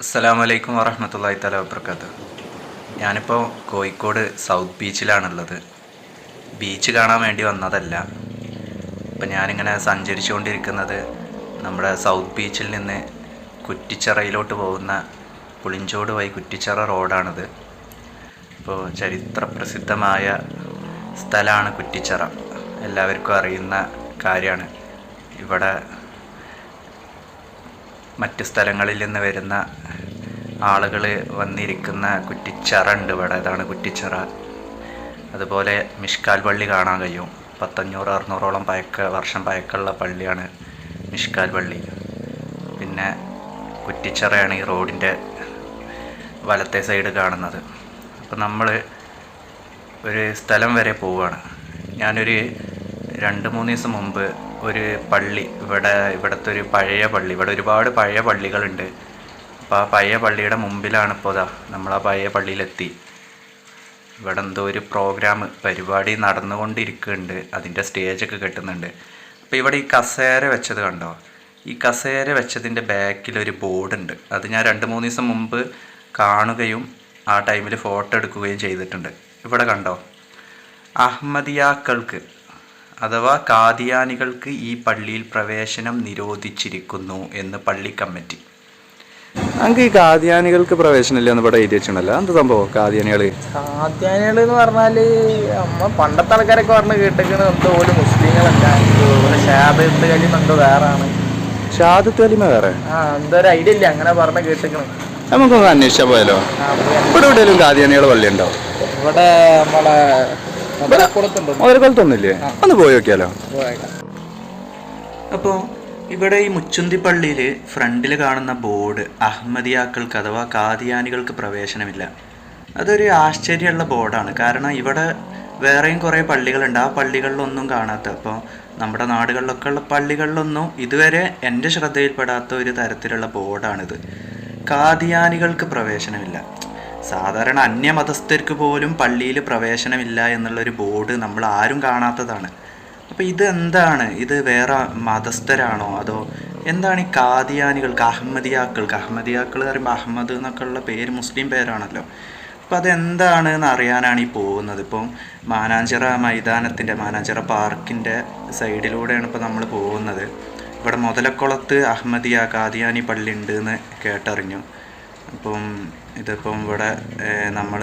അസ്സലാമു അലൈക്കും വറഹമത്തല്ലാഹി തല വബർക്കാത്ത് ഞാനിപ്പോൾ കോഴിക്കോട് സൗത്ത് ബീച്ചിലാണുള്ളത്. ബീച്ച് കാണാൻ വേണ്ടി വന്നതല്ല. ഇപ്പം ഞാനിങ്ങനെ സഞ്ചരിച്ചുകൊണ്ടിരിക്കുന്നത് നമ്മുടെ സൗത്ത് ബീച്ചിൽ നിന്ന് കുറ്റിച്ചിറയിലോട്ട് പോകുന്ന പുളിഞ്ചോട് വഴി കുറ്റിച്ചിറ റോഡാണിത്. ഇപ്പോൾ ചരിത്ര പ്രസിദ്ധമായ സ്ഥലമാണ് കുറ്റിച്ചിറ. എല്ലാവർക്കും അറിയുന്ന കാര്യമാണ് ഇവിടെ മറ്റ് സ്ഥലങ്ങളിൽ നിന്ന് വരുന്ന ആളുകൾ വന്നിരിക്കുന്ന കുറ്റിച്ചറ ഉണ്ട് ഇവിടെ. ഇതാണ് കുറ്റിച്ചറ. അതുപോലെ മിഷ്കാൽ പള്ളി കാണാൻ കഴിയും. പത്തഞ്ഞൂറ് അറുന്നൂറോളം പഴക്ക വർഷം പഴക്കമുള്ള പള്ളിയാണ് മിഷ്കാൽ പള്ളി. പിന്നെ കുറ്റിച്ചറയാണ് ഈ റോഡിന്റെ വലത്തെ സൈഡ് കാണുന്നത്. അപ്പോൾ നമ്മൾ ഒരു സ്ഥലം വരെ പോവുകയാണ് ഞാനൊരു രണ്ട് മൂന്ന് ദിവസം മുമ്പ് ഒരു പള്ളി ഇവിടെ ഇവിടുത്തെ ഒരു പഴയ പള്ളി ഇവിടെ ഒരുപാട് പഴയ പള്ളികളുണ്ട്. അപ്പോൾ ആ പഴയ പള്ളിയുടെ മുമ്പിലാണ് ഇപ്പോൾ ഇതാ നമ്മൾ ആ പഴയ പള്ളിയിലെത്തി. ഇവിടെ എന്തോ ഒരു പ്രോഗ്രാം പരിപാടി നടന്നുകൊണ്ടിരിക്കുന്നുണ്ട്. അതിന്റെ സ്റ്റേജൊക്കെ കെട്ടുന്നുണ്ട്. അപ്പോൾ ഇവിടെ ഈ കസേര വെച്ചത് കണ്ടോ? ഈ കസേര വെച്ചതിന്റെ ബാക്കിലൊരു ബോർഡുണ്ട് അത് ഞാൻ രണ്ട് മൂന്ന് ദിവസം മുമ്പ് കാണുകയും ആ ടൈമിൽ ഫോട്ടോ എടുക്കുകയും ചെയ്തിട്ടുണ്ട്. ഇവിടെ കണ്ടോ? അഹമ്മദിയാക്കൾക്ക് അഥവാ കാദിയാനികൾക്ക് ഈ പള്ളിയിൽ പ്രവേശനം നിരോധിച്ചിരിക്കുന്നു എന്ന് പള്ളി കമ്മിറ്റി. നമുക്ക് ഈ കാദ്യാനികൾക്ക് പ്രവേശനമില്ല എന്ന് ഇവിടെ എഴുതി വെച്ചിട്ടുണ്ടല്ലോ. എന്ത് സംഭവം കാദ്യാനികൾ കാദ്യാനികൾ എന്ന് പറഞ്ഞാൽ അമ്മ പണ്ടത്തെ ആൾക്കാരൊക്കെ പറഞ്ഞ് കേട്ടിരിക്കുന്നത് എന്തോ ഒരു മുസ്ലിങ്ങളല്ല. ഒരു ഷാബത്ത് കലി എന്തോ വേറെ ആണ് ഷാദത്ത് കലിമ വേറെ? ആ എന്തോ ഒരു ഐഡിയ ഇല്ല അങ്ങനെ പറഞ്ഞ് കേട്ടിരിക്കണം നമുക്കൊന്ന് അന്വേഷിച്ചാൽ പോയാലോ? ഇവിടെ എവിടെയെങ്കിലും കാദ്യാനികൾ പള്ളി ഉണ്ടോ ഇവിടെ നമ്മളെ മുതലക്കുളത്തുണ്ട് ഒരു കൊലത്തൊന്നുമില്ലേ ഒന്ന് പോയി നോക്കിയാലോ? അപ്പോൾ ഇവിടെ ഈ മുച്ചുന്തി പള്ളിയിൽ ഫ്രണ്ടിൽ കാണുന്ന ബോർഡ് അഹമ്മദിയാക്കൾക്ക് അഥവാ കാദിയാനികൾക്ക് പ്രവേശനമില്ല. അതൊരു ആശ്ചര്യമുള്ള ബോർഡാണ്. കാരണം ഇവിടെ വേറെയും കുറേ പള്ളികളുണ്ട്. ആ പള്ളികളിലൊന്നും കാണാത്ത അപ്പോൾ നമ്മുടെ നാടുകളിലൊക്കെ ഉള്ള പള്ളികളിലൊന്നും ഇതുവരെ എന്റെ ശ്രദ്ധയിൽപ്പെടാത്ത ഒരു തരത്തിലുള്ള ബോർഡാണിത്. കാദിയാനികൾക്ക് പ്രവേശനമില്ല. സാധാരണ അന്യമതസ്ഥർക്ക് പോലും പള്ളിയിൽ പ്രവേശനമില്ല എന്നുള്ളൊരു ബോർഡ് നമ്മൾ ആരും കാണാത്തതാണ്. അപ്പോൾ ഇത് എന്താണ് ഇത് വേറെ മതസ്ഥരാണോ? അതോ എന്താണ് ഈ കാദിയാനികൾക്ക് അഹമ്മദിയാക്കൾക്ക്? അഹമ്മദിയാക്കൾ പറയുമ്പോൾ അഹമ്മദ് എന്നൊക്കെ ഉള്ള പേര് മുസ്ലിം പേരാണല്ലോ. അപ്പോൾ അതെന്താണ് എന്ന് അറിയാനാണ് ഈ പോകുന്നത്. ഇപ്പം മാനാഞ്ചിറ മൈതാനത്തിന്റെ മാനാഞ്ചിറ പാർക്കിന്റെ സൈഡിലൂടെയാണ് ഇപ്പോൾ നമ്മൾ പോകുന്നത്. ഇവിടെ മുതലക്കുളത്ത് അഹമ്മദിയ കാദിയാനി പള്ളി ഉണ്ട് എന്ന് കേട്ടറിഞ്ഞു. അപ്പം ഇതിപ്പം ഇവിടെ നമ്മൾ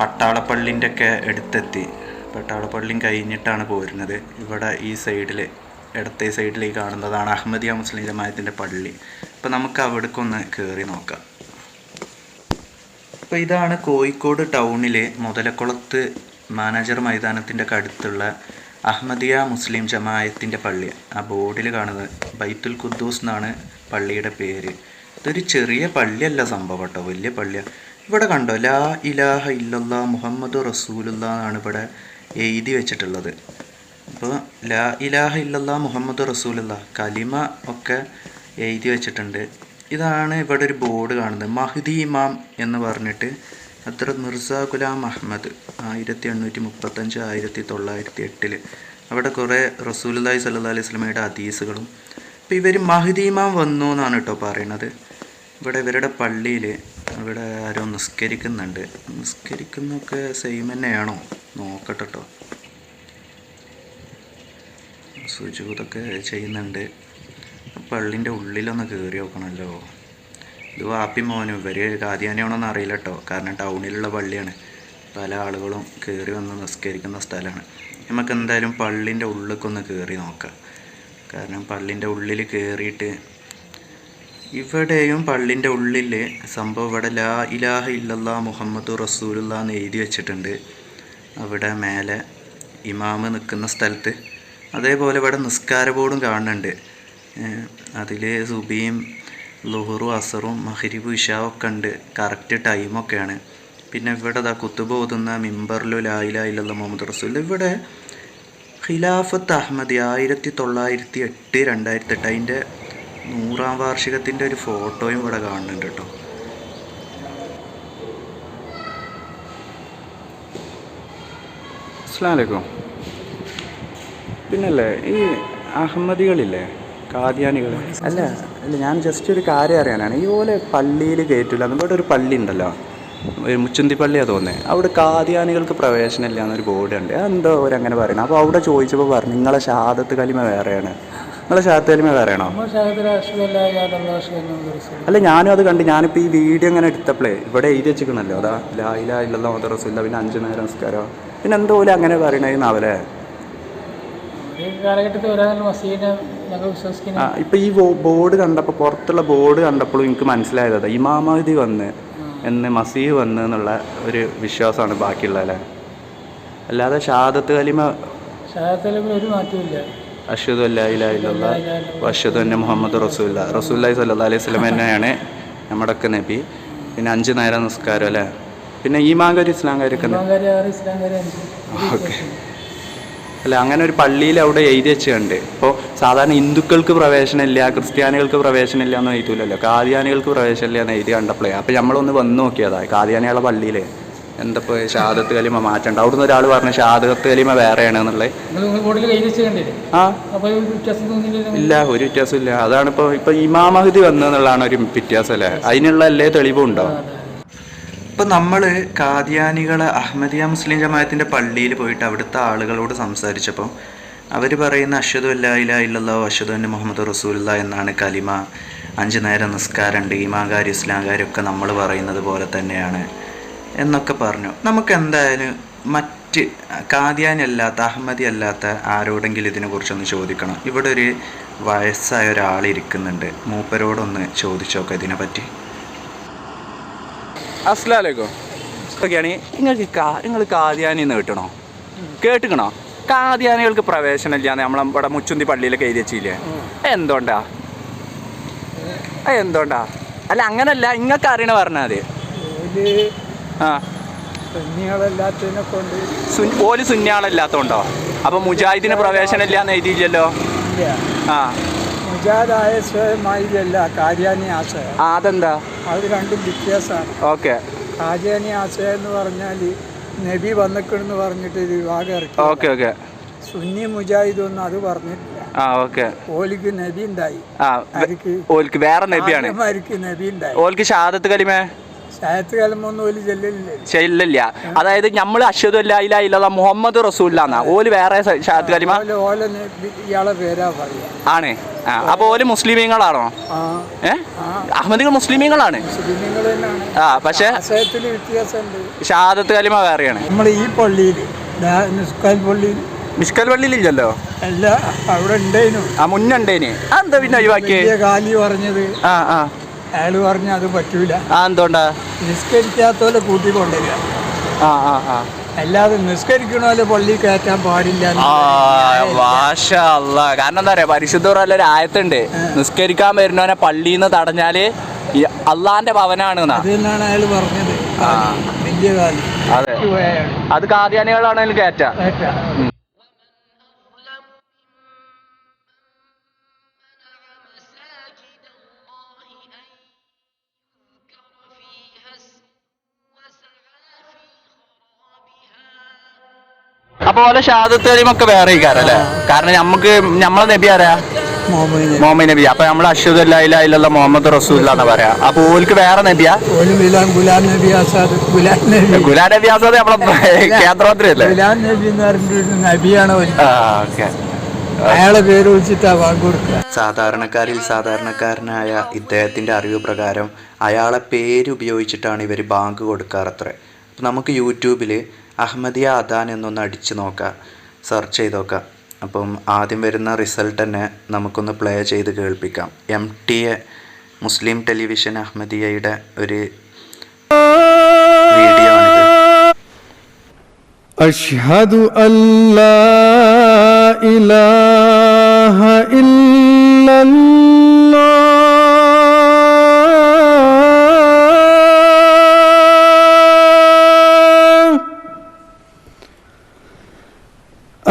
പട്ടാളപ്പള്ളിന്റെ ഒക്കെ അടുത്തെത്തി. പട്ടാളപ്പള്ളിയും കഴിഞ്ഞിട്ടാണ് പോരുന്നത്. ഇവിടെ ഈ സൈഡിൽ ഇടത്തെ സൈഡിൽ കാണുന്നതാണ് അഹമ്മദിയ മുസ്ലിം ജമായത്തിന്റെ പള്ളി. അപ്പോൾ നമുക്ക് അവിടേക്കൊന്ന് കയറി നോക്കാം. അപ്പോൾ ഇതാണ് കോഴിക്കോട് ടൗണിലെ മുതലക്കുളത്ത് മാനേജർ മൈതാനത്തിന്റെ അടുത്തുള്ള അഹമ്മദിയ മുസ്ലിം ജമായത്തിന്റെ പള്ളി. ആ ബോർഡിൽ കാണുന്നത് ബൈത്തുൽ ഖുദ്ദൂസ് എന്നാണ് പള്ളിയുടെ പേര്. ഇതൊരു ചെറിയ പള്ളിയല്ല സംഭവം കേട്ടോ വലിയ പള്ളിയാണ് ഇവിടെ കണ്ടോ ലാ ഇലാഹ ഇല്ലല്ലാ മുഹമ്മദ് റസൂലുള്ള എന്നാണ് ഇവിടെ എഴുതി വെച്ചിട്ടുള്ളത്. അപ്പോൾ ലാ ഇലാഹ ഇല്ലല്ലാ മുഹമ്മദ് റസൂലുള്ള കലിമ ഒക്കെ എഴുതി വെച്ചിട്ടുണ്ട്. ഇതാണ് ഇവിടെ ഒരു ബോർഡ് കാണുന്നത്. മഹ്ദി ഇമാം എന്ന് പറഞ്ഞിട്ട് അത്ര മിർസ ഗുലാം അഹമ്മദ് ആയിരത്തി എണ്ണൂറ്റി മുപ്പത്തഞ്ച് ആയിരത്തി തൊള്ളായിരത്തി എട്ടിൽ അവിടെ കുറേ റസൂലുല്ലാഹി സല്ലാ അലൈഹി സ്വലമയുടെ ഹദീസുകളും. അപ്പോൾ ഇവർ മഹ്ദി ഇമാം വന്നു എന്നാണ് കേട്ടോ പറയണത്. ഇവിടെ ഇവരുടെ പള്ളിയിൽ ഇവിടെ ആരോ നിസ്കരിക്കുന്നുണ്ട്. നിസ്കരിക്കുന്നൊക്കെ സെയിം തന്നെയാണോ? നോക്കട്ടെ കേട്ടോ ബോർഡൊക്കെ ചെയ്യുന്നുണ്ട്. പള്ളിന്റെ ഉള്ളിലൊന്ന് കയറി നോക്കണമല്ലോ ഇത് വാപ്പി മോനും ഇവർ കാദ്യാനിയാണോന്ന് അറിയില്ല കേട്ടോ കാരണം ടൗണിലുള്ള പള്ളിയാണ്. പല ആളുകളും കയറി വന്ന് നിസ്കരിക്കുന്ന സ്ഥലമാണ്. നമുക്ക് എന്തായാലും പള്ളിന്റെ ഉള്ളിലേക്കൊന്ന് കയറി നോക്കാം. കാരണം പള്ളിന്റെ ഉള്ളിൽ കയറിയിട്ട് ഇവിടെയും പള്ളിന്റെ ഉള്ളിൽ സംഭവം ഇവിടെ ലാ ഇലാഹ ഇല്ലല്ലാ മുഹമ്മദ് റസൂലുള്ള എന്ന് എഴുതി വെച്ചിട്ടുണ്ട്. അവിടെ മേലെ ഇമാമ് നിൽക്കുന്ന സ്ഥലത്ത് അതേപോലെ ഇവിടെ നിസ്കാര ബോർഡും കാണുന്നുണ്ട്. അതിൽ സുബിയും ലുഹറും അസറും മഹരിബും ഇഷാവും ഒക്കെ ഉണ്ട്. കറക്റ്റ് ടൈമൊക്കെയാണ് പിന്നെ ഇവിടെ ദാ കുത്തുബ് ഓതുന്ന മിമ്പറിലോ ലായില മുഹമ്മദ് റസൂൽ ഇവിടെ ഖിലാഫത്ത് അഹമ്മദി ആയിരത്തി തൊള്ളായിരത്തി എട്ട് രണ്ടായിരത്തി എട്ട്. അതിന്റെ നൂറാം വാർഷികത്തിന്റെ ഒരു ഫോട്ടോയും ഇവിടെ കാണുന്നുണ്ട് കേട്ടോ. അസ്ലാമലൈക്കും പിന്നല്ലേ ഈ അഹമ്മദികളില്ലേ കാദ്യാനികൾ അല്ല അല്ല ഞാൻ ജസ്റ്റ് ഒരു കാര്യം അറിയാനാണ്. ഈ പോലെ പള്ളിയിൽ കയറ്റില്ല ഇവിടെ ഒരു പള്ളി ഉണ്ടല്ലോ. ഒരു മുച്ചുന്തി പള്ളിയാണ് തോന്നുന്നത് അവിടെ കാദ്യാനികൾക്ക് പ്രവേശനമില്ല എന്നൊരു ബോർഡ് ഉണ്ട് അതെന്തോ അവരങ്ങനെ പറയണം. അപ്പോൾ അവിടെ ചോദിച്ചപ്പോൾ പറഞ്ഞു നിങ്ങളെ ഷാദത്ത് കലിമ വേറെയാണ്. നിങ്ങളെ ഷാദത്ത് കലിമ വേറെയാണോ? അല്ല ഞാനും അത് കണ്ട് ഞാനിപ്പോൾ ഈ വീഡിയോ ഇങ്ങനെ എടുത്തപ്പോഴേ ഇവിടെ എഴുതി വെച്ചിരിക്കണല്ലോ. അതാ ലായില ഇല്ലല്ലോ മത റസൂല്ല പിന്നെ അഞ്ചു നേരം നമസ്കാരം പിന്നെ എന്തോ പോലെ അങ്ങനെ പറയണ ഈ ആ ഇപ്പൊ ഈ ബോർഡ് കണ്ടപ്പോൾ പുറത്തുള്ള ബോർഡ് കണ്ടപ്പോഴും എനിക്ക് മനസ്സിലായത് അതാ ഇമാമതി വന്ന് എന്ന് മസീഹ് വന്ന് എന്നുള്ള ഒരു വിശ്വാസമാണ് ബാക്കിയുള്ള അല്ലേ? അല്ലാതെ ഷാദത്ത് കലിമ ഒരു മാറ്റമില്ല അഷ്ഹദു അല്ലാ ഇലാഹ ഇല്ലല്ലാ അഷ്ഹദു അന്ന മുഹമ്മദ് റസൂല്ല റസൂല്ലാഹി സല്ലാ അലൈഹി സ്വലം തന്നെയാണ് നമ്മുടെയൊക്കെ നബി. പിന്നെ അഞ്ച് നേരം നിസ്കാരം അല്ലേ? പിന്നെ ഈമാങ്കാരി ഇസ്ലാംകാരൊക്കെ ഓക്കെ. അല്ല അങ്ങനെ ഒരു പള്ളിയിൽ അവിടെ എഴുതി വെച്ചുണ്ട് ഇപ്പോൾ സാധാരണ ഹിന്ദുക്കൾക്ക് പ്രവേശനമില്ല ക്രിസ്ത്യാനികൾക്ക് പ്രവേശനമില്ല എന്ന് എഴുതൂലല്ലോ. കാദ്യാനികൾക്ക് പ്രവേശനമില്ല എന്ന് എഴുതി കണ്ടപ്പോഴേ. അപ്പോൾ നമ്മളൊന്ന് വന്ന് നോക്കിയതാ കാദ്യാനികളെ പള്ളിയിൽ എന്തപ്പോൾ ഷാദത്ത് കലിമ മാറ്റണ്ട. അവിടുന്ന് ഒരാൾ പറഞ്ഞു ഷാദത്ത് കലിമ വേറെയാണ് എന്നുള്ളത്. ആ. ഇല്ല ഒരു വ്യത്യാസമില്ല. അതാണ് ഇപ്പോൾ ഇപ്പോൾ ഇമാമഹദി വന്നെന്നുള്ളതാണ് ഒരു വ്യത്യാസം അല്ലേ? അതിനുള്ള അല്ലേ തെളിവും ഉണ്ടോ? ഇപ്പം നമ്മൾ കാദ്യാനികളെ അഹമ്മദിയ മുസ്ലിം ജമാഅത്തിന്റെ പള്ളിയിൽ പോയിട്ട് അവിടുത്തെ ആളുകളോട് സംസാരിച്ചപ്പോൾ അവർ പറയുന്ന അഷദു അല്ലാ ഇലാ ഇല്ലല്ലാ അഷദു അന്ന മുഹമ്മദ് റസൂലുള്ള എന്നാണ് കലിമ. അഞ്ച് നേരം നിസ്കാരമുണ്ട് ഈമാകാരി ഇസ്ലാംകാരൊക്കെ നമ്മൾ പറയുന്നത് പോലെ തന്നെയാണ് എന്നൊക്കെ പറഞ്ഞു. നമുക്ക് എന്തായാലും മറ്റ് കാദ്യാനി അല്ലാത്ത അഹമ്മദി അല്ലാത്ത ആരോടെങ്കിലും ഇതിനെക്കുറിച്ചൊന്ന് ചോദിക്കണം. ഇവിടെ ഒരു വയസ്സായ ഒരാൾ ഇരിക്കുന്നുണ്ട്. മൂപ്പരോടൊന്ന് ചോദിച്ചോക്കാം ഇതിനെപ്പറ്റി അസ്ലാലേക്കോ ഓക്കെയാണ് നിങ്ങൾക്ക് കാ നിങ്ങൾ കാദ്യാനി എന്ന് കേട്ടണോ? കേട്ടുക്കണോ? കാദ്യാനികൾക്ക് പ്രവേശനമില്ല നമ്മളെ ഇവിടെ മുച്ചുന്തി പള്ളിയിലൊക്കെ എഴുതി വെച്ചില്ലേ? എന്തുകൊണ്ടാ? എന്തോണ്ടാ എന്തുകൊണ്ടാ? അല്ല അങ്ങനല്ല. ഇങ്ങക്ക് അറിയണ പറഞ്ഞാൽ മതി. ആ. ഓൽ സുന്യാളല്ലാത്തോണ്ടോ? അപ്പൊ മുജാഹിദിന് പ്രവേശനമില്ല എന്ന് എഴുതിയില്ലല്ലോ? ഇല്ല. ആ. മുജാഹിദായ സ്വയമായില്ല കാര്യാനി ആശയം ആ, അതെന്താ? അത് രണ്ടും വ്യത്യാസമാണ്. ഓക്കെ. കാര്യാനി ആശയ എന്ന് പറഞ്ഞാൽ നബി വന്നിക്കണെന്ന് പറഞ്ഞിട്ട് ഇത് വിവാഹം ഇറക്കി. Okay okay. സുന്നി മുജാഹിദ് ഒന്നും അത് പറഞ്ഞിട്ടില്ല. ആ ഓക്കെ. ഓലിക്ക് നബി ഉണ്ടായി. ഓലിക്ക് വേറെ നബിയാണ്. നബി ഉണ്ടായി. ഓലിക്ക് ഷാദത്ത് കലിമേ ചെല്ലില്ലേ അതായത് നമ്മൾ അശ്വതു അല്ല ഇല്ല ഇല്ല മുഹമ്മദ് റസൂല്ലാന്നാ ഓൽ വേറെ കലിമ പറയാ ആണ്. അപ്പൊ ഓൽ മുസ്ലിമീങ്ങളാണോ? ഏ? അഹമ്മദികൾ മുസ്ലിമീങ്ങളാണ്? ആ പക്ഷേ ഷാദത്ത് കലിമ വേറെയാണ്. നമ്മൾ ഈ പള്ളിയിൽ പള്ളിയിൽ മിഷ്കൽ പള്ളിയിലില്ലല്ലോ? അല്ല അവിടെ ഉണ്ടേനു. ആ മുന്നുണ്ടേന് അതെന്താ പിന്നെ ഒഴിവാക്കിയത് വലിയ കാലി പറഞ്ഞത്. ആ ആ. അയാൾ പറഞ്ഞ അത് പറ്റൂല. ആ എന്തുകൊണ്ടാ? നിസ്കരിക്കാത്തോലെ കൂട്ടിക്കൊണ്ടുവരിക ആ ആ ആ. അല്ലാതെ നിസ്കരിക്കണോലെ പള്ളി കയറ്റാൻ പാടില്ല ഭാഷ അല്ലാ. കാരണം എന്താ പറയാ പരിശുദ്ധ ഒരു ആയത്തുണ്ട്. നിസ്കരിക്കാൻ വരുന്നവനെ പള്ളിയിൽ നിന്ന് തടഞ്ഞാൽ അള്ളാന്റെ ഭവനാണ് എന്നാ. അത് തന്നെയാണ് അയാൾ പറഞ്ഞത്. വലിയ കാലി അതെ. അത് കയറ്റ. കയറ്റാ. അപ്പൊ ഷാദത്ത് ഷഹാദത്ത് കലിമൊക്കെ വേറെ ഇക്കാരല്ലേ കാരണം നമുക്ക് നമ്മളെ നബി ആരാ? മുഹമ്മദ് നബി. അപ്പൊ നമ്മൾ അശ്വദ് അല്ലാ മുഹമ്മദ് റസൂൽ എന്നാ പറയാ. അപ്പൊ ഓൽക്ക് വേറെ നബിയാ? ഗുലാൻ ഗുലാം ഗുലാം നബി ആസാദ് ഗുലാം നബി. ഗുലാ നബി ആസാദ് നമ്മളെ കേന്ദ്രമന്ത്രി അല്ലേ? ഗുലാം നബി എന്ന് പറഞ്ഞിട്ട് നബിയാണ് ആ ഓക്കെ. അയാളെ പേര് വിളിച്ചിട്ടാ സാധാരണക്കാരിൽ സാധാരണക്കാരനായ ഇദ്ദേഹത്തിന്റെ അറിവ് പ്രകാരം അയാളെ പേര് ഉപയോഗിച്ചിട്ടാണ് ഇവർ ബാങ്ക് കൊടുക്കാറത്രേ. നമുക്ക് യൂട്യൂബിൽ അഹമ്മദിയ അദാൻ എന്നൊന്ന് അടിച്ചു നോക്കുക സെർച്ച് ചെയ്ത് നോക്കുക അപ്പം ആദ്യം വരുന്ന റിസൾട്ട് തന്നെ നമുക്കൊന്ന് പ്ലേ ചെയ്ത് കേൾപ്പിക്കാം. M T A Muslim television അഹമ്മദിയയുടെ ഒരു വീഡിയോ ആണ് അഷ്ഹദു അല്ലാ ഇലാഹ ഇല്ലല്ല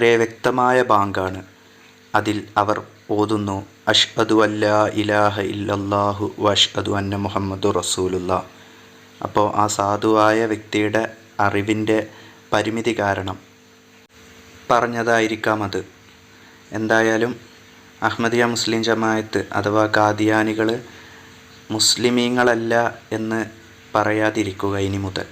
വളരെ വ്യക്തമായ ബാങ്കാണ്. അതിൽ അവർ ഓതുന്നു അഷ്അദു അല്ലാ ഇലാഹ ഇല്ലല്ലാഹു വഷ്ഹദു അന്ന മുഹമ്മദു റസൂലുള്ള അപ്പോൾ ആ സാധുവായ വ്യക്തിയുടെ അറിവിന്റെ പരിമിതി കാരണം പറഞ്ഞതായിരിക്കാം അത്. എന്തായാലും അഹമ്മദിയ മുസ്ലിം ജമായത്ത് അഥവാ കാദിയാനികൾ മുസ്ലിമീങ്ങളല്ല എന്ന് പറയാതിരിക്കുക ഇനി മുതൽ.